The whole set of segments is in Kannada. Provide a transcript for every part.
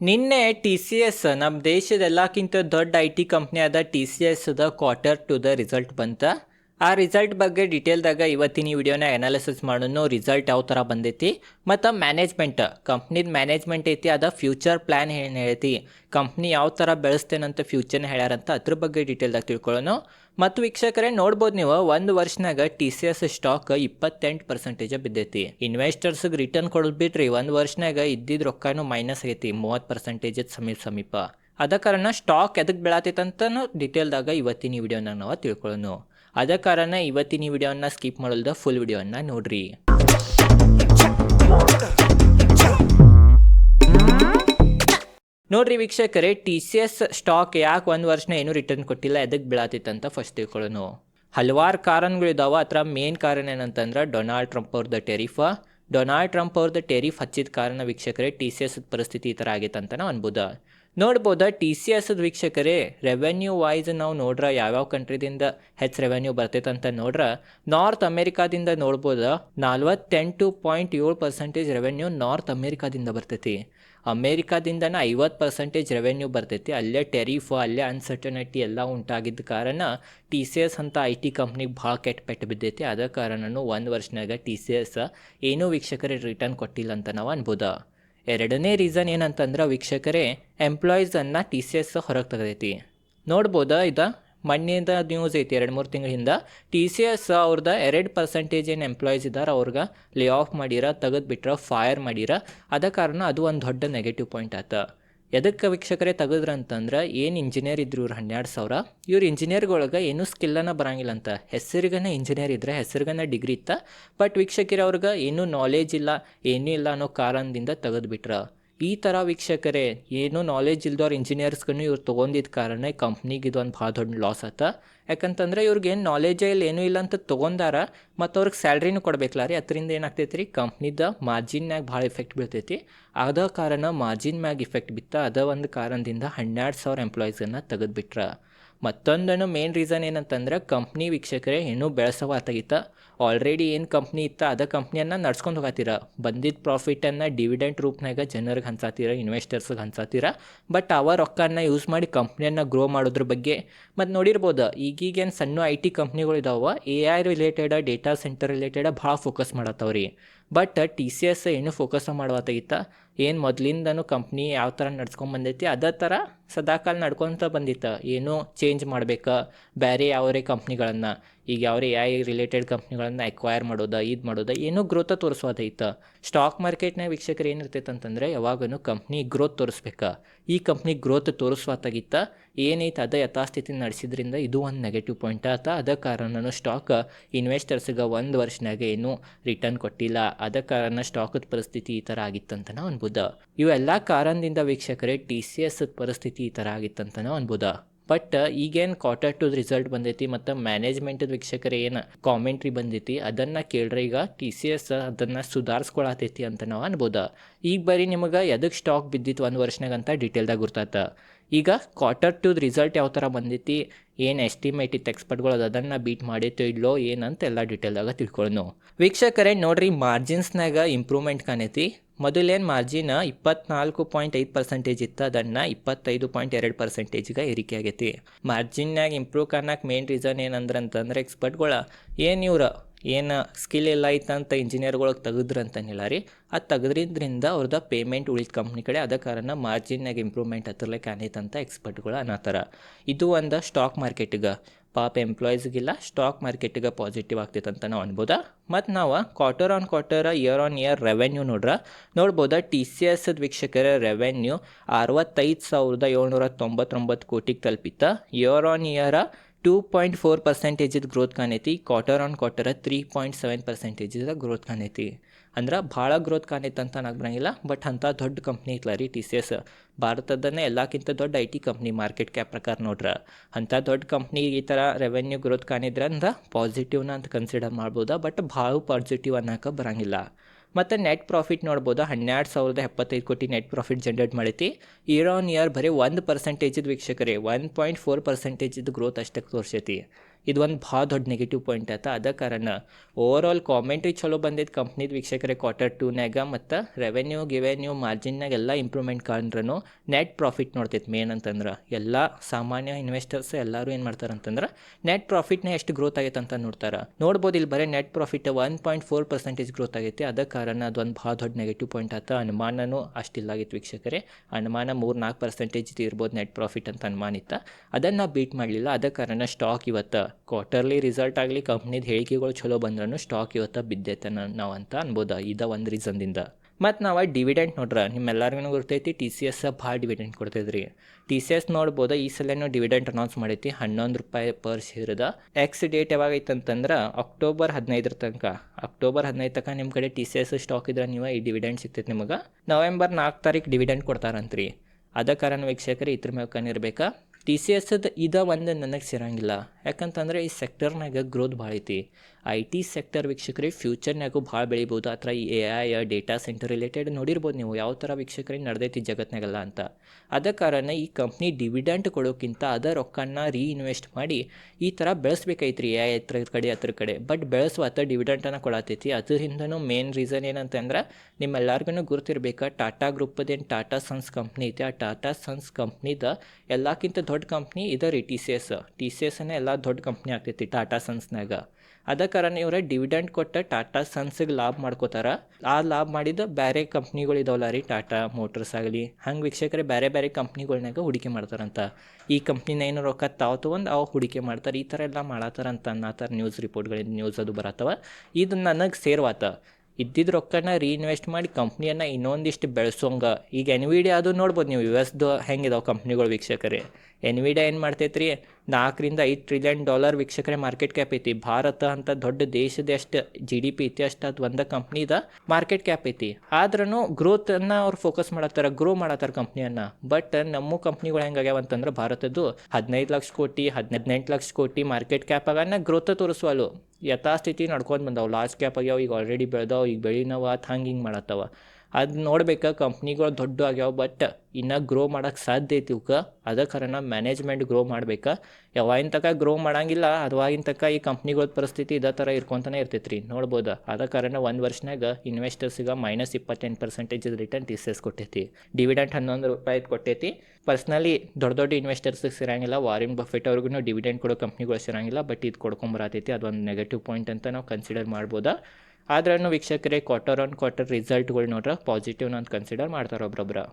ನಿನ್ನೆ ಟಿ ಸಿ ಎಸ್ ನಮ್ಮ ದೇಶದ ಎಲ್ಲಕ್ಕಿಂತ ದೊಡ್ಡ ಐ ಟಿ ಕಂಪ್ನಿ ಆದ ಟಿ ಸಿ ಎಸ್ದ ಕ್ವಾರ್ಟರ್ ಟು ದ ರಿಸಲ್ಟ್ ಬಂತ. ಆ ರಿಸಲ್ಟ್ ಬಗ್ಗೆ ಡೀಟೇಲ್ದಾಗ ಇವತ್ತಿನ ಈ ವಿಡಿಯೋನ ಅನಾಲಿಸಿಸ್ ಮಾಡೋಣ. ರಿಸಲ್ಟ್ ಯಾವ ಥರ ಬಂದೈತಿ ಮತ್ತು ಮ್ಯಾನೇಜ್ಮೆಂಟ್ ಕಂಪ್ನಿದ ಮ್ಯಾನೇಜ್ಮೆಂಟ್ ಐತಿ, ಅದು ಫ್ಯೂಚರ್ ಪ್ಲ್ಯಾನ್ ಏನು ಹೇಳ್ತಿ. ಕಂಪ್ನಿ ಯಾವ ಥರ ಬೆಳೆಸ್ತೇನಂತ ಫ್ಯೂಚರ್ನ ಹೇಳ್ಯಾರಂತ ಅದ್ರ ಬಗ್ಗೆ ಡೀಟೇಲ್ದಾಗ ತಿಳ್ಕೊಳ್ಳೋಣ. ಮತ್ತು ವೀಕ್ಷಕರೇ, ನೋಡ್ಬೋದು ನೀವು, ಒಂದು ವರ್ಷನಾಗ ಟಿ ಸಿ ಎಸ್ ಸ್ಟಾಕ್ ಇಪ್ಪತ್ತೆಂಟು ಪರ್ಸೆಂಟೇಜ್ ಬಿದ್ದೈತಿ. ಇನ್ವೆಸ್ಟರ್ಸ್ಗೆ ರಿಟರ್ನ್ ಕೊಡೋದು ಬಿಟ್ರಿ, ಒಂದು ವರ್ಷನಾಗ ಇದ್ದಿದ್ದ ರೊಕ್ಕನೂ ಮೈನಸ್ ಆಗೈತಿ ಮೂವತ್ತು ಪರ್ಸೆಂಟೇಜ್ ಸಮೀಪ ಸಮೀಪ. ಅದ ಕಾರಣ ಸ್ಟಾಕ್ ಎದಕ್ಕೆ ಬೆಳತೈತಂತನೂ ಡೀಟೇಲ್ದಾಗ ಇವತ್ತಿನ ವಿಡಿಯೋನಾಗ ವಿಡಿಯೋನ ನಾವು ತಿಳ್ಕೊಳ್ಳೋಣ. ಅದ ಕಾರಣ ಇವತ್ತಿನ ಈ ವಿಡಿಯೋನ ಸ್ಕಿಪ್ ಮಾಡಲ್ದ ಫುಲ್ ವಿಡಿಯೋನ ನೋಡ್ರಿ. ನೋಡ್ರಿ ವೀಕ್ಷಕರೇ ಟಿ ಸಿ ಎಸ್ ಸ್ಟಾಕ್ ಯಾಕೆ ಒಂದು ವರ್ಷನ ಏನೂ ರಿಟರ್ನ್ ಕೊಟ್ಟಿಲ್ಲ ಎದಕ್ಕೆ ಅಂತ ಫಸ್ಟ್ ತಿಳ್ಕೊಳ್ಳೋನು. ಹಲವಾರು ಕಾರಣಗಳಿದಾವೆ ಅದರ ಮೇನ್ ಕಾರಣ ಏನಂತಂದ್ರೆ ಡೊನಾಲ್ಡ್ ಟ್ರಂಪ್ ಅವ್ರದ್ದು ಟೆರಿಫ ಡೊನಾಲ್ಡ್ ಟ್ರಂಪ್ ಅವ್ರದ್ದು ಟೆರಿಫ್ ಹಚ್ಚಿದ ಕಾರಣ ವೀಕ್ಷಕರೇ ಟಿ ಸಿ ಎಸ್ ಪರಿಸ್ಥಿತಿ ಈ ಥರ ಆಗೈತೆ ಅಂತ ನಾವು ಅನ್ಬೋದ. ನೋಡ್ಬೋದ? ಟಿ ಸಿ ಎಸ್ ವೀಕ್ಷಕರೇ ರೆವೆನ್ಯೂ ವೈಸ್ ನಾವು ನೋಡ್ರ ಯಾವ್ಯಾವ ಕಂಟ್ರಿದಿಂದ ಹೆಚ್ಚು ರೆವೆನ್ಯೂ ಬರ್ತೈತೆ ಅಂತ ನೋಡ್ರ. ನಾರ್ತ್ ಅಮೇರಿಕಾದಿಂದ ನೋಡ್ಬೋದ? ನಲ್ವತ್ತೆಂಟು ಪಾಯಿಂಟ್ ಏಳು ಪರ್ಸೆಂಟೇಜ್ ರೆವೆನ್ಯೂ ನಾರ್ತ್ ಅಮೇರಿಕಾದಿಂದ ಬರ್ತೈತಿ. ಅಮೇರಿಕಾದಿಂದನೇ ಐವತ್ತು ಪರ್ಸೆಂಟೇಜ್ ರೆವೆನ್ಯೂ ಬರ್ತೈತಿ. ಅಲ್ಲೇ ಟೆರಿಫ್ ಅಲ್ಲೇ ಅನ್ಸರ್ಟನಿಟಿ ಎಲ್ಲ ಉಂಟಾಗಿದ್ದ ಕಾರಣ ಟಿ ಸಿ ಎಸ್ ಅಂತ ಐ ಟಿ ಕಂಪ್ನಿಗೆ ಭಾಳ ಕೆಟ್ಟ ಪೆಟ್ಟು ಬಿದ್ದೈತಿ. ಅದ ಕಾರಣನೂ ಒಂದು ವರ್ಷನಾಗ ಟಿ ಸಿ ಎಸ್ ಏನೂ ವೀಕ್ಷಕರಿಗೆ ರಿಟರ್ನ್ ಕೊಟ್ಟಿಲ್ಲ ಅಂತ ನಾವು ಅನ್ಬೋದ? ಎರಡನೇ ರೀಸನ್ ಏನಂತಂದ್ರೆ ವೀಕ್ಷಕರೇ ಎಂಪ್ಲಾಯೀಸನ್ನು ಟಿ ಸಿ ಎಸ್ ಹೊರಗೆ ತೆಗೆದೈತಿ. ನೋಡ್ಬೋದು ಇದು? ಮಣ್ಣಿಂದ ನ್ಯೂಸ್ ಐತಿ, ಎರಡು ಮೂರು ತಿಂಗಳಿಂದ ಟಿ ಸಿ ಎಸ್ ಅವ್ರದ್ದು ಎರಡು ಪರ್ಸೆಂಟೇಜ್ ಏನು ಎಂಪ್ಲಾಯೀಸ್ ಇದ್ದಾರೆ ಅವ್ರಿಗೆ ಲೇ ಆಫ್ ಮಾಡಿರ, ತೆಗೆದು ಬಿಟ್ರ ಫೈರ್ ಮಾಡಿರ. ಅದ ಕಾರಣ ಅದು ಒಂದು ದೊಡ್ಡ ನೆಗೆಟಿವ್ ಪಾಯಿಂಟ್ ಆತ. ಎದಕ್ಕೆ ವೀಕ್ಷಕರೇ ತೆಗೆದ್ರ ಅಂತಂದ್ರೆ ಏನು ಇಂಜಿನಿಯರ್ ಇದ್ರು ಇವ್ರು ಹನ್ನೆರಡು ಸಾವಿರ, ಇವ್ರು ಇಂಜಿನಿಯರ್ಗೊಳಗೆ ಏನೂ ಸ್ಕಿಲ್ಲನ ಬರಂಗಿಲ್ಲ ಅಂತ. ಹೆಸರಿಗನ ಇಂಜಿನಿಯರ್ ಇದ್ದರೆ ಹೆಸರಿಗನ ಡಿಗ್ರಿ ಇತ್ತ ಬಟ್ ವೀಕ್ಷಕರೇ ಏನೂ ನಾಲೇಜ್ ಇಲ್ಲ, ಏನೂ ಇಲ್ಲ ಅನ್ನೋ ಕಾರಣದಿಂದ ತೆಗೆದು ಬಿಟ್ರ ಈ ಥರ ವೀಕ್ಷಕರೇ, ಏನೂ ನಾಲೆಜ್ ಇಲ್ದವ್ರು ಇಂಜಿನಿಯರ್ಸ್ಗೂ ಇವ್ರು ತೊಗೊಂಡಿದ್ದ ಕಾರಣ ಕಂಪ್ನಿಗೆ ಇದೊಂದು ಭಾಳ ದೊಡ್ಡ ಲಾಸ್ ಆತ. ಯಾಕಂತಂದ್ರೆ ಇವ್ರಿಗೆ ಏನು ನಾಲೆಜೇ ಇಲ್ಲ, ಏನೂ ಇಲ್ಲ ಅಂತ ತೊಗೊಂಡಾರ, ಮತ್ತು ಅವ್ರಿಗೆ ಸ್ಯಾಲ್ರಿನೂ ಕೊಡ್ಬೇಕಲ್ಲ ರೀ ಅದರಿಂದ ಏನಾಗ್ತೈತೆ ರೀ ಕಂಪ್ನಿದ ಮಾರ್ಜಿನ್ಯಾಗ ಭಾಳ ಇಫೆಕ್ಟ್ ಬೀಳ್ತೈತಿ. ಆದ ಕಾರಣ ಮಾರ್ಜಿನ್ ಮ್ಯಾಗ ಇಫೆಕ್ಟ್ ಬಿತ್ತ, ಅದ ಒಂದು ಕಾರಣದಿಂದ ಹನ್ನೆರಡು ಸಾವಿರ ಎಂಪ್ಲಾಯೀಸನ್ನು ತೆಗೆದುಬಿಟ್ರ. ಮತ್ತೊಂದನ್ನು ಮೇನ್ ರೀಸನ್ ಏನಂತಂದ್ರೆ ಕಂಪ್ನಿ ವೀಕ್ಷಕರೇ ಇನ್ನೂ ಬೆಳೆಸವಾತಾಗಿತ್ತ ಆಲ್ರೆಡಿ ಏನು ಕಂಪ್ನಿ ಇತ್ತ ಅದ ಕಂಪ್ನಿಯನ್ನು ನಡ್ಸ್ಕೊಂಡು ಹೋಗತ್ತೀರ ಬಂದಿದ್ದ ಪ್ರಾಫಿಟನ್ನು ಡಿವಿಡೆಂಟ್ ರೂಪ್ನಾಗ ಜನರಿಗೆ ಹಂಚಾತೀರ ಇನ್ವೆಸ್ಟರ್ಸ್ಗೆ ಹಂಚಾತೀರ ಬಟ್ ಅವ ರೊಕ್ಕನ ಯೂಸ್ ಮಾಡಿ ಕಂಪ್ನಿಯನ್ನು ಗ್ರೋ ಮಾಡೋದ್ರ ಬಗ್ಗೆ. ಮತ್ತು ನೋಡಿರ್ಬೋದು ಈಗೀಗೇನು ಸಣ್ಣ ಐ ಟಿ ಕಂಪ್ನಿಗಳು ಇದಾವೆ A I related data centre related ಭಾಳ ಫೋಕಸ್ ಮಾಡತ್ತವ್ರಿ. ಬಟ್ ಟಿ ಸಿ ಎಸ್ ಏನು ಫೋಕಸ್ ಮಾಡವತ್ತಾಗಿತ್ತ ಏನು ಮೊದಲಿಂದನು ಕಂಪ್ನಿ ಯಾವ ಥರ ನಡ್ಸ್ಕೊಂಬಂದೈತಿ ಅದೇ ಥರ ಸದಾಕಾಲ ನಡ್ಕೊತ ಬಂದಿತ್ತು. ಏನೂ ಚೇಂಜ್ ಮಾಡ್ಬೇಕು? ಬೇರೆ ಯಾವರೆ ಕಂಪ್ನಿಗಳನ್ನು ಈಗ ಯಾವ್ರೆ ಎ ಐ ರಿಲೇಟೆಡ್ ಕಂಪ್ನಿಗಳನ್ನ ಅಕ್ವೈರ್ ಮಾಡೋದ, ಇದು ಮಾಡೋದ, ಏನೋ ಗ್ರೋತ ತೋರಿಸೋದೈತೆ. ಸ್ಟಾಕ್ ಮಾರ್ಕೆಟ್ನಾಗ ವೀಕ್ಷಕರು ಏನಿರ್ತೈತೆ ಅಂತಂದ್ರೆ ಯಾವಾಗನು ಕಂಪ್ನಿ ಗ್ರೋತ್ ತೋರಿಸ್ಬೇಕಾ? ಈ ಕಂಪ್ನಿ ಗ್ರೋತ್ ತೋರಿಸ್ವಾತಾಗಿತ್ತ, ಏನೈತೆ, ಅದ ಯಥಾಸ್ಥಿತಿ ನಡೆಸಿದ್ರಿಂದ ಇದು ಒಂದು ನೆಗೆಟಿವ್ ಪಾಯಿಂಟ್ ಆತ. ಅದ ಕಾರಣನು ಸ್ಟಾಕ್ ಇನ್ವೆಸ್ಟರ್ಸ್ಗೆ ಒಂದು ವರ್ಷನಾಗ ಏನು ರಿಟರ್ನ್ ಕೊಟ್ಟಿಲ್ಲ. ಅದ ಕಾರಣ ಸ್ಟಾಕದ ಪರಿಸ್ಥಿತಿ ಈ ಥರ ಆಗಿತ್ತಂತ ಅನ್ಬೋದು. ಇವೆಲ್ಲ ಕಾರಣದಿಂದ ವೀಕ್ಷಕರೇ ಟಿ ಸಿ ಎಸ್ ಪರಿಸ್ಥಿತಿ ಈ ಥರ ಆಗಿತ್ತಂತ ಅನ್ಬೋದ. ಬಟ್ ಈಗೇನು ಕ್ವಾರ್ಟರ್ ಟು ರಿಸಲ್ಟ್ ಬಂದೈತಿ ಮತ್ತು ಮ್ಯಾನೇಜ್ಮೆಂಟ್ ವೀಕ್ಷಕರ ಏನು ಕಾಮೆಂಟ್ರಿ ಬಂದೈತಿ, ಅದನ್ನು ಕೇಳ್ರೆ ಈಗ ಟಿ ಸಿ ಎಸ್ ಅದನ್ನು ಸುಧಾರಿಸ್ಕೊಳತೈತಿ ಅಂತ ನಾವು ಅನ್ಬೋದು. ಈಗ ಬರೀ ನಿಮಗೆ ಎದಕ್ಕೆ ಸ್ಟಾಕ್ ಬಿದ್ದಿತ್ತು ಒಂದು ವರ್ಷನಾಗ ಅಂತ ಡೀಟೇಲ್ದಾಗ ಗುರ್ತಾತ. ಈಗ ಕ್ವಾರ್ಟರ್ ಟು ರಿಸಲ್ಟ್ ಯಾವ ಥರ ಬಂದೈತಿ, ಏನು ಎಸ್ಟಿಮೇಟ್ ಇತ್ತು ಎಕ್ಸ್ಪರ್ಟ್ಗಳು ಅದನ್ನು ಬೀಟ್ ಮಾಡೈತೋ ಇಲ್ಲೋ ಏನಂತ ಎಲ್ಲ ಡೀಟೇಲ್ದಾಗ ತಿಳ್ಕೊಳ್ಳೋಣ ವೀಕ್ಷಕರೇ ನೋಡ್ರಿ ಮಾರ್ಜಿನ್ಸ್ನಾಗ ಇಂಪ್ರೂವ್ಮೆಂಟ್ ಕಾಣೈತಿ. ಮೊದಲೇನು ಮಾರ್ಜಿನ್ ಇಪ್ಪತ್ನಾಲ್ಕು ಪಾಯಿಂಟ್ ಐದು ಪರ್ಸೆಂಟೇಜ್ ಇತ್ತು, ಅದನ್ನು ಇಪ್ಪತ್ತೈದು ಪಾಯಿಂಟ್ ಎರಡು ಪರ್ಸೆಂಟೇಜ್ಗೆ ಏರಿಕೆ ಆಗೈತಿ. ಮಾರ್ಜಿನ್ನಾಗ ಇಂಪ್ರೂವ್ ಕಾಣಕ್ಕೆ ಮೇನ್ ರೀಸನ್ ಏನಂದ್ರೆ ಅಂತಂದ್ರೆ ಎಕ್ಸ್ಪರ್ಟ್ಗಳ ಏನು ಇವ್ರು? ಏನು ಸ್ಕಿಲ್ ಇಲ್ಲ ಐತಂತ ಇಂಜಿನಿಯರ್ಗಳಿಗೆ ತೆಗೆದ್ರು ಅಂತನಿಲ್ಲ ರೀ ಅದು ತೆಗೆದ್ರಿಂದ ಅವ್ರದ್ದು ಪೇಮೆಂಟ್ ಉಳಿದ ಕಂಪ್ನಿ ಕಡೆ. ಅದ ಕಾರಣ ಮಾರ್ಜಿನ್ನಾಗ ಇಂಪ್ರೂವ್ಮೆಂಟ್ ಹತ್ತಿರಲೆ ಆನೈತೆ ಅಂತ ಎಕ್ಸ್ಪರ್ಟ್ಗಳು ಅನ್ನತ್ತಾರ ಇದು ಒಂದು ಸ್ಟಾಕ್ ಮಾರ್ಕೆಟಿಗೆ ಪಾಪ ಎಂಪ್ಲಾಯೀಸ್ಗಿಲ್ಲ ಸ್ಟಾಕ್ ಮಾರ್ಕೆಟಿಗೆ ಪಾಸಿಟಿವ್ ಆಗ್ತೈತೆ ಅಂತ ನಾವು ಅನ್ಬೋದಾ. ಮತ್ತು ನಾವು quarter on quarter year on year revenue ನೋಡ್ರ. ನೋಡ್ಬೋದಾ ಟಿ ಸಿ ಎಸ್ ವೀಕ್ಷಕರ ರೆವೆನ್ಯೂ ಅರವತ್ತೈದು ಸಾವಿರದ ಏಳ್ನೂರ ತೊಂಬತ್ತೊಂಬತ್ತು ಕೋಟಿಗೆ ತಲುಪಿತ್ತ. Year on year two point four ಪರ್ಸೆಂಟೇಜಿದ growth ಕಾಣೈತಿ quarter on quarter three point seven ಪರ್ಸೆಂಟೇಜಿದ growth ಕಾಣೈತಿ. ಅಂದ್ರೆ ಭಾಳ ಗ್ರೋತ್ ಕಾಣೈತೆ ಅಂತ ನನಗೆ ಬರಂಗಿಲ್ಲ ಬಟ್ ಅಂಥ ದೊಡ್ಡ ಕಂಪ್ನಿ ಐತ್ಲ ರೀ ಟಿ ಸಿ ಎಸ್ ಭಾರತದನ್ನೇ ಎಲ್ಲಕ್ಕಿಂತ ದೊಡ್ಡ I T company market cap ಪ್ರಕಾರ ನೋಡ್ರ. ಅಂಥ ದೊಡ್ಡ ಕಂಪ್ನಿ ಈ ಥರ ರೆವೆನ್ಯೂ ಗ್ರೋತ್ ಕಾಣಿದ್ರೆ ಅಂದ್ರೆ ಪಾಸಿಟಿವ್ನ ಅಂತ ಕನ್ಸಿಡರ್ ಮಾಡ್ಬೋದಾ ಬಟ್ ಭಾಳ ಪಾಸಿಟಿವ್ ಅನ್ನೋಕೆ ಬರಂಗಿಲ್ಲ. ಮತ್ತು ನೆಟ್ ಪ್ರಾಫಿಟ್ ನೋಡ್ಬೋದು. ಹನ್ನೆರಡು ಸಾವಿರದ ಎಪ್ಪತ್ತೈದು ಕೋಟಿ ನೆಟ್ ಪ್ರಾಫಿಟ್ ಜನ್ರೇಟ್ ಮಾಡೈತಿ. ಇಯರ್ ಆನ್ ಇಯರ್ ಬರೀ ಒಂದು ಪರ್ಸೆಂಟೇಜ್ ವೀಕ್ಷಕರೇ one point four percentage growth ಅಷ್ಟಕ್ಕೆ ತೋರಿಸೈತಿ. ಇದು ಒಂದು ಭಾಳ ದೊಡ್ಡ ನೆಗೆಟಿವ್ ಪಾಯಿಂಟ್ ಆಯ್ತು. ಅದ ಕಾರಣ ಓವರ್ ಆಲ್ ಕಾಮೆಂಟ್ರಿ ಚಲೋ ಬಂದಿದ್ದು ಕಂಪ್ನಿದ ವೀಕ್ಷಕರೇ ಕ್ವಾರ್ಟರ್ ಟೂನ್ಯಾಗ ಮತ್ತು ರೆವೆನ್ಯೂ ಗಿವೆನ್ಯೂ ಮಾರ್ಜಿನ್ನಾಗ ಎಲ್ಲ ಇಂಪ್ರೂವ್ಮೆಂಟ್ ಕಾಣ್ರೂ ನೆಟ್ ಪ್ರಾಫಿಟ್ ನೋಡ್ತೈತೆ ಮೇನ್ ಅಂತಂದ್ರೆ. ಎಲ್ಲ ಸಾಮಾನ್ಯ ಇನ್ವೆಸ್ಟರ್ಸ್ ಎಲ್ಲರೂ ಏನು ಮಾಡ್ತಾರೆ ಅಂತಂದ್ರೆ ನೆಟ್ ಪ್ರಾಫಿಟ್ನ ಎಷ್ಟು ಗ್ರೋತ್ ಆಗೈತೆ ಅಂತ ನೋಡ್ತಾರೆ. ನೋಡ್ಬೋದು ಇಲ್ಲಿ ಬರೀ net profit one point four percentage growth ಆಗೈತೆ. ಅದ ಕಾರಣ ಅದೊಂದು ಭಾಳ ದೊಡ್ಡ ನೆಗೆಟಿವ್ ಪಾಯಿಂಟ್ ಆಯ್ತು. ಅನುಮಾನನೂ ಅಷ್ಟಿಲ್ಲ ಆಗಿತ್ತು ವೀಕ್ಷಕರೇ. ಅನುಮಾನ ಮೂರು ನಾಲ್ಕು ಪರ್ಸೆಂಟೇಜ್ ಇರ್ಬೋದು ನೆಟ್ ಪ್ರಾಫಿಟ್ ಅಂತ ಅನುಮಾನ ಇತ್ತು ಅದನ್ನು ಬೀಟ್ ಮಾಡಲಿಲ್ಲ. ಅದ ಕಾರಣ ಸ್ಟಾಕ್ ಇವತ್ತು ಕ್ವಾರ್ಟರ್ಲಿ ರಿಸಲ್ಟ್ ಆಗಲಿ ಕಂಪ್ನಿದು ಹೇಳಿಕೆಗಳು ಚಲೋ ಬಂದ್ರೂ ಸ್ಟಾಕ್ ಇವತ್ತು ಬಿದ್ದೈತೆ ನಾವು ಅಂತ ಅನ್ಬೋದು. ಇದ ಒಂದು ರೀಸನ್ದಿಂದ ಮತ್ತು ನಾವು ಡಿವಿಡೆಂಟ್ ನೋಡ್ರ ನಿಮ್ಮೆಲ್ಲರಿಗೂ ಗೊತ್ತೈತಿ ಟಿ ಸಿ ಎಸ್ ಭಾಳ ಡಿವಿಡೆಂಟ್ ಕೊಡ್ತೈತ್ರಿ. ಟಿ ಸಿ ಎಸ್ ನೋಡ್ಬೋದು, ಈ ಸಲನೂ ಡಿವಿಡೆಂಟ್ ಅನೌನ್ಸ್ ಮಾಡೈತಿ, ಹನ್ನೊಂದು ರೂಪಾಯಿ ಪರ್ ಶೇರ್ದ ಎಕ್ಸ್ ಡೇಟ್ ಯಾವಾಗೈತೆ ಅಂತಂದ್ರೆ ಅಕ್ಟೋಬರ್ ಹದಿನೈದರ ತನಕ. ಅಕ್ಟೋಬರ್ ಹದಿನೈದು ತನಕ ನಿಮ್ಮ ಕಡೆ ಟಿ ಸಿ ಎಸ್ ಸ್ಟಾಕ್ ಇದ್ರೆ ನೀವು ಈ ಡಿವಿಡೆಂಟ್ ಸಿಗ್ತೈತೆ ನಿಮಗೆ. ನವೆಂಬರ್ ನಾಲ್ಕು ತಾರೀಕು ಡಿವಿಡೆಂಟ್ ಕೊಡ್ತಾರಂತ್ರಿ. ಅದ ಕಾರಣ ವೀಕ್ಷಕರು, ಇದ್ರ ಮೇಲೆ ಕಣ್ಣಿರ್ಬೇಕಾ? ಟಿ ಸಿ ಎಸ್ದು ಇದ ಒಂದು ನನಗೆ ಸಿರಂಗಿಲ್ಲ. ಯಾಕಂತಂದ್ರೆ ಈ ಸೆಕ್ಟರ್ನಾಗ ಗ್ರೋತ್ ಭಾಳ ಐತಿ ಐ ಟಿ ಸೆಕ್ಟರ್ ವೀಕ್ಷಕರೇ ಫ್ಯೂಚರ್ನಾಗೂ ಭಾಳ ಬೆಳಿಬೋದು. ಆ ಥರ ಈ A I data centre related ನೋಡಿರ್ಬೋದು ನೀವು. ಯಾವ ಥರ ವೀಕ್ಷಕರೇ ನಡೆದೈತಿ ಜಗತ್ನಾಗೆಲ್ಲ ಅಂತ. ಅದ ಕಾರಣ ಈ ಕಂಪ್ನಿ ಡಿವಿಡೆಂಟ್ ಕೊಡೋಕ್ಕಿಂತ ಅದ ರೊಕ್ಕನ ರೀಇನ್ವೆಸ್ಟ್ ಮಾಡಿ ಈ ಥರ ಬೆಳೆಸ್ಬೇಕೈತ್ರಿ ಎ ಐ ಹತ್ರ ಕಡೆ ಹತ್ರ ಕಡೆ. ಬಟ್ ಬೆಳೆಸುವತ್ತ ಡಿವಿಡೆಂಟನ್ನು ಕೊಡತೈತಿ. ಅದರಿಂದನೂ ಮೇನ್ ರೀಸನ್ ಏನಂತಂದ್ರೆ ನಿಮ್ಮೆಲ್ಲರಿಗೂ ಗುರ್ತಿರ್ಬೇಕು ಟಾಟಾ ಗ್ರೂಪದೇನು ಟಾಟಾ ಸನ್ಸ್ ಕಂಪ್ನಿ ಐತಿ. ಆ ಟಾಟಾ ಸನ್ಸ್ ಕಂಪ್ನಿದ ಎಲ್ಲಕ್ಕಿಂತ ದೊಡ್ಡ ಕಂಪ್ನಿ ಇದೆ ರೀ T C S T C ಎಸ್ನೇ ಎಲ್ಲ ದೊಡ್ಡ ಕಂಪ್ನಿ ಆಗ್ತೈತಿ ಟಾಟಾ ಸನ್ಸ್ನಾಗ ಅದ ಕಾರಣ ಇವ್ರ ಡಿವಿಡೆಂಟ್ ಕೊಟ್ಟು ಟಾಟಾ ಸನ್ಸಿಗೆ ಲಾಭ ಮಾಡ್ಕೋತಾರ. ಆ ಲಾಭ ಮಾಡಿದ ಬೇರೆ ಕಂಪ್ನಿಗಳು ಇದಾವಲ್ಲ ರೀ ಟಾಟಾ ಮೋಟರ್ಸ್ ಆಗಲಿ. ಹಂಗೆ ವೀಕ್ಷಕರೇ ಬೇರೆ ಬೇರೆ ಕಂಪ್ನಿಗಳ್ನಾಗ ಹೂಡಿಕೆ ಮಾಡ್ತಾರಂತ. ಈ ಕಂಪ್ನಿನ ಏನು ರೊಕ್ಕ ತಾವು ತೊಗೊಂಡು ಅವು ಹೂಡಿಕೆ ಮಾಡ್ತಾರೆ. ಈ ಥರ ಎಲ್ಲ ಮಾಡತ್ತಾರಂತ ಅನ್ನತ್ತಾರ ನ್ಯೂಸ್ ರಿಪೋರ್ಟ್ಗಳಿಂದ ನ್ಯೂಸ್ ಅದು ಬರತ್ತವ. ಇದು ನನಗೆ ಸೇರ್ವಾತ. ಇದ್ದಿದ್ದ ರೊಕ್ಕನ ರೀಇನ್ವೆಸ್ಟ್ ಮಾಡಿ ಕಂಪ್ನಿಯನ್ನು ಇನ್ನೊಂದಿಷ್ಟು ಬೆಳೆಸೋಂಗ. ಈಗ ಎನ್ವಿಡಿಯಾ ಅದು ನೋಡ್ಬೋದು ನೀವು ಯು ಎಸ್ದು ಹೆಂಗಿದಾವೆ ಕಂಪ್ನಿಗಳು ವೀಕ್ಷಕರೇ. ಎನ್ವಿಡಿಯಾ ಏನು ಮಾಡ್ತೈತ್ರಿ? ನಾಲ್ಕರಿಂದ ಐದು ಟ್ರಿಲಿಯನ್ ಡಾಲರ್ ವೀಕ್ಷಕರೇ ಮಾರ್ಕೆಟ್ ಕ್ಯಾಪ್ ಐತಿ. ಭಾರತ ಅಂತ ದೊಡ್ಡ ದೇಶದ ಎಷ್ಟು ಜಿ ಡಿ ಪಿ ಐತಿ, ಅಷ್ಟು ಅದು ಒಂದು ಕಂಪ್ನಿದ ಮಾರ್ಕೆಟ್ ಕ್ಯಾಪ್ ಐತಿ. ಆದ್ರೂ ಗ್ರೋತನ್ನು ಅವ್ರು ಫೋಕಸ್ ಮಾಡತ್ತಾರ ಗ್ರೋ ಮಾಡತ್ತಾರ ಕಂಪ್ನಿಯನ್ನು ಬಟ್ ನಮ್ಮ ಕಂಪ್ನಿಗಳು ಹೆಂಗಾಗ್ಯಾವ ಅಂತಂದ್ರೆ ಭಾರತದ್ದು ಹದಿನೈದು ಲಕ್ಷ ಕೋಟಿ, ಹದಿನೆಂಟು ಲಕ್ಷ ಕೋಟಿ ಮಾರ್ಕೆಟ್ ಕ್ಯಾಪ್ ಆಗನ ಗ್ರೋತ್ ತೋರಿಸುವಲ್ಲು ಯಥಾಸ್ಥಿತಿ ನಡ್ಕೊಂಡು ಬಂದವು. ಲಾಸ್ಟ್ ಕ್ಯಾಪ್ ಆಗ್ಯಾವ, ಈಗ ಆಲ್ರೆಡಿ ಬೆಳೆದವು, ಈಗ ಬೆಳಿನವ ಅದು ಹಂಗೆ ಹಿಂಗೆ ಮಾಡತ್ತವ. ಅದು ನೋಡ್ಬೇಕು ಕಂಪ್ನಿಗಳು ದೊಡ್ಡ ಆಗ್ಯಾವ ಬಟ್ ಇನ್ನೂ ಗ್ರೋ ಮಾಡೋಕ್ಕೆ ಸಾಧ್ಯ ಐತಿ ಇವಕ್ಕೆ ಅದ ಕಾರಣ ಮ್ಯಾನೇಜ್ಮೆಂಟ್ ಗ್ರೋ ಮಾಡ್ಬೇಕು. ಯಾವಾಗಿನ ತನಕ ಗ್ರೋ ಮಾಡಂಗಿಲ್ಲ, ಅದುವಾಗಿನ ತನಕ ಈ ಕಂಪ್ನಿಗಳ ಪರಿಸ್ಥಿತಿ ಇದೇ ಥರ ಇರ್ಕೊತಾನೆ ಇರ್ತೈತೆ ರೀ ನೋಡ್ಬೋದು. ಅದ ಕಾರಣ ಒಂದು ವರ್ಷನಾಗ ಇನ್ವೆಸ್ಟರ್ಸಿಗೆ ಮೈನಸ್ ಇಪ್ಪತ್ತೆಂಟು percentage return T C S ಕೊಟ್ಟೈತಿ. ಡಿವಿಡೆಂಟ್ ಹನ್ನೊಂದು ರೂಪಾಯಿ ಕೊಟ್ಟೈತಿ. ಪರ್ಸ್ನಲಿ ದೊಡ್ಡ ದೊಡ್ಡ ಇನ್ವೆಸ್ಟರ್ಸಿಗೆ ಸಿರಂಗಿಲ್ಲ. ವಾರಿನ್ ಬಫೆಟ್ ಅವ್ರಿಗೂ ಡಿವಿಡೆಂಟ್ ಕೊಡೋ ಕಂಪ್ನಿಗಳು ಸಿರಂಗಿಲ್ಲ ಬಟ್ ಇದು ಕೊಡ್ಕೊಂಬರತೈತಿ. ಅದೊಂದು ನೆಗೆಟಿವ್ ಪಾಯಿಂಟ್ ಅಂತ ನಾವು ಕನ್ಸಿಡರ್ ಮಾಡ್ಬೋದಾ. ಆದ್ರೂ ವೀಕ್ಷಕರೇ ಕ್ವಾರ್ಟರ್ ಆನ್ ಕ್ವಾರ್ಟರ್ ರಿಸಲ್ಟ್ಗಳು ನೋಡ್ರೆ ಪಾಸಿಟಿವ್ ಅಂತ ಕನ್ಸಿಡರ್ ಮಾಡ್ತಾರೆ ಒಬ್ರೊಬ್ರು.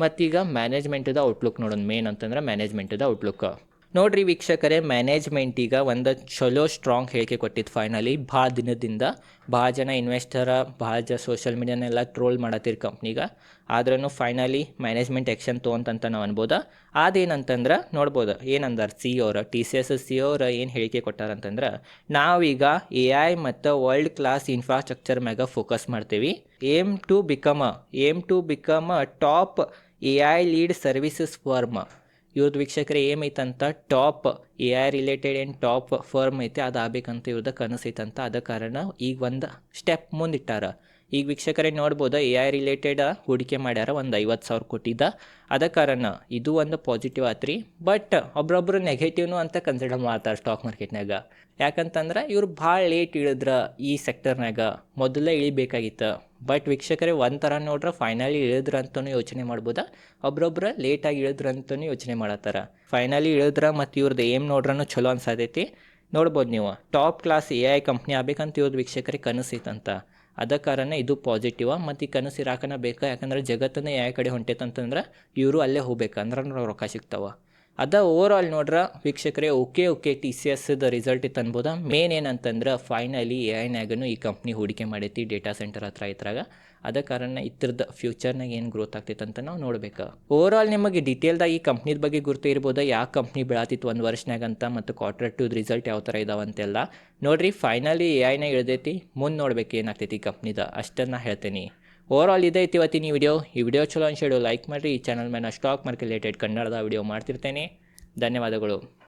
ಮತ್ತೀಗ ಮ್ಯಾನೇಜ್ಮೆಂಟ್ದ ಔಟ್ಲುಕ್ ನೋಡೋಣ ಮೇನ್ ಅಂತಂದ್ರೆ ಮ್ಯಾನೇಜ್ಮೆಂಟ್ದ ಔಟ್ಲುಕ್ ನೋಡ್ರಿ ವೀಕ್ಷಕರೇ ಮ್ಯಾನೇಜ್ಮೆಂಟ್ ಈಗ ಒಂದು ಚಲೋ ಸ್ಟ್ರಾಂಗ್ ಹೇಳಿಕೆ ಕೊಟ್ಟಿದ್ದು ಫೈನಲಿ ಭಾಳ ದಿನದಿಂದ ಭಾಳ ಜನ ಇನ್ವೆಸ್ಟರ ಭಾಳ ಜನ ಸೋಷಿಯಲ್ ಮೀಡಿಯಾನೆಲ್ಲ ಟ್ರೋಲ್ ಮಾಡತ್ತೀರಿ ಕಂಪ್ನಿಗೆ ಆದ್ರೂ ಫೈನಲಿ ಮ್ಯಾನೇಜ್ಮೆಂಟ್ ಆ್ಯಕ್ಷನ್ ತೊಗೊಂತಂತ ನಾವು ಅನ್ಬೋದು. ಅದೇನಂತಂದ್ರೆ, ನೋಡ್ಬೋದು, ಏನಂದಾರ ಸಿ ಅವ್ರ ಟಿ ಸಿ ಎಸ್ ಸಿ ಅವ್ರ ಏನು ಹೇಳಿಕೆ ಕೊಟ್ಟಾರಂತಂದ್ರೆ, ನಾವೀಗ ಎ ಐ ಮತ್ತು ವರ್ಲ್ಡ್ ಕ್ಲಾಸ್ ಇನ್ಫ್ರಾಸ್ಟ್ರಕ್ಚರ್ ಮ್ಯಾಗ ಫೋಕಸ್ ಮಾಡ್ತೀವಿ. Aim to become aim to become top A I lead services firm ಇವ್ರದ್ದು ವೀಕ್ಷಕರೇ ಏಮೈತಂತ ಟಾಪ್ ಎ ಐ ರಿಲೇಟೆಡ್ ಏನು ಟಾಪ್ ಫರ್ಮ್ ಐತೆ ಅದು ಆಗ್ಬೇಕಂತ ಇವ್ರದ್ದು ಕನಸೈತಂತ ಅದ ಕಾರಣ ಈಗ ಒಂದು ಸ್ಟೆಪ್ ಮುಂದಿಟ್ಟಾರ. ಈಗ ವೀಕ್ಷಕರೇ ನೋಡ್ಬೋದು ಎ ಐ ರಿಲೇಟೆಡ್ ಹೂಡಿಕೆ ಮಾಡ್ಯಾರ ಒಂದು ಐವತ್ತು ಸಾವಿರ ಕೊಟ್ಟಿದ್ದ. ಅದ ಕಾರಣ ಇದು ಒಂದು ಪಾಸಿಟಿವ್ ಆತ್ರಿ. ಬಟ್ ಒಬ್ರೊಬ್ರು ನೆಗೆಟಿವ್ನು ಅಂತ ಕನ್ಸಿಡರ್ ಮಾಡ್ತಾರೆ ಸ್ಟಾಕ್ ಮಾರ್ಕೆಟ್ನಾಗ ಯಾಕಂತಂದ್ರೆ ಇವ್ರು ಭಾಳ ಲೇಟ್ ಇಳಿದ್ರ ಈ ಸೆಕ್ಟರ್ನಾಗ ಮೊದಲೇ ಇಳಿಬೇಕಾಗಿತ್ತು. ಬಟ್ ವೀಕ್ಷಕರೇ ಒಂದು ಥರ ನೋಡ್ರೆ ಫೈನಲಿ ಇಳಿದ್ರ ಅಂತಲೂ ಯೋಚನೆ ಮಾಡ್ಬೋದಾ? ಒಬ್ರೊಬ್ರು ಲೇಟಾಗಿ ಇಳಿದ್ರ ಅಂತಲೂ ಯೋಚನೆ ಮಾಡತ್ತಾರ. ಫೈನಲಿ ಇಳಿದ್ರ ಮತ್ತು ಇವ್ರದ್ದು ಏಮ್ ನೋಡ್ರೂ ಚಲೋ ಅನ್ಸತೈತಿ. ನೋಡ್ಬೋದು ನೀವು. Top class A I company ಆಗ್ಬೇಕಂತ ಇವ್ರದ್ದು ವೀಕ್ಷಕರಿಗೆ ಕನಸೈತಂತ. ಅದ ಕಾರಣ ಇದು ಪಾಸಿಟಿವ್ ಮತ್ತು ಈ ಕನಸು ಇರಾಕನ ಬೇಕಾ? ಯಾಕಂದ್ರೆ ಜಗತ್ತನ್ನ ಯಾವ ಕಡೆ ಹೊಂಟೈತಂತಂದ್ರೆ ಇವರು ಅಲ್ಲೇ ಹೋಗ್ಬೇಕು. ಅಂದ್ರೆ ರೊಕ್ಕ ಸಿಗ್ತಾವ. ಅದ ಓವರ್ ಆಲ್ ನೋಡ್ರೆ ವೀಕ್ಷಕರೇ ಓಕೆ ಓಕೆ ಟಿ ಸಿ ಎಸ್ದ ರಿಸಲ್ಟ್ ಇತ್ತು ಮೇನ್ ಏನಂತಂದ್ರೆ ಫೈನಲಿ ಎ ಐನಾಗನು ಈ ಕಂಪ್ನಿ ಹೂಡಿಕೆ ಮಾಡೈತಿ ಡೇಟಾ ಸೆಂಟರ್ ಹತ್ರ ಇದ್ರಾಗ. ಅದ ಕಾರಣ ಇದ್ರದ್ದು ಫ್ಯೂಚರ್ನಾಗ ಏನು ಗ್ರೋತ್ ಆಗ್ತೈತೆ ಅಂತ ನಾವು ನೋಡ್ಬೇಕು. ಓವರ್ ಆಲ್ ನಿಮಗೆ ಡೀಟೇಲ್ದಾಗ ಈ ಕಂಪ್ನಿದ ಬಗ್ಗೆ ಗುರ್ತು ಇರ್ಬೋದು ಯಾವ ಕಂಪ್ನಿ ಬೆಳಾತಿತ್ತು ಒಂದು ವರ್ಷನಾಗ ಅಂತ ಮತ್ತು ಕ್ವಾರ್ಟರ್ ಟು ರಿಸಲ್ಟ್ ಯಾವ ಥರ ಇದಾವಂತೆಲ್ಲ ನೋಡ್ರಿ ಫೈನಲಿ ಎ ಐನ ಇಳ್ದೈತಿ, ಮುಂದೆ ನೋಡ್ಬೇಕು ಏನಾಗ್ತೈತಿ ಈ ಕಂಪ್ನಿದ ಅಷ್ಟನ್ನು ಹೇಳ್ತೀನಿ. ಓವರ್ ಆಲ್ ಇದೈತಿ ಇವತ್ತಿನ ಈ ವಿಡಿಯೋ ಈ ವಿಡಿಯೋ ಚಲೋ ಅನ್ಸೇಳು ಲೈಕ್ ಮಾಡಿರಿ. ಈ ಚಾನಲ್ ಮೇಲೆ ಸ್ಟಾಕ್ ಮಾರ್ಕೆಟ್ ರಿಲೇಟೆಡ್ ಕನ್ನಡದ ವಿಡಿಯೋ ಮಾಡ್ತಿರ್ತೇನೆ. ಧನ್ಯವಾದಗಳು.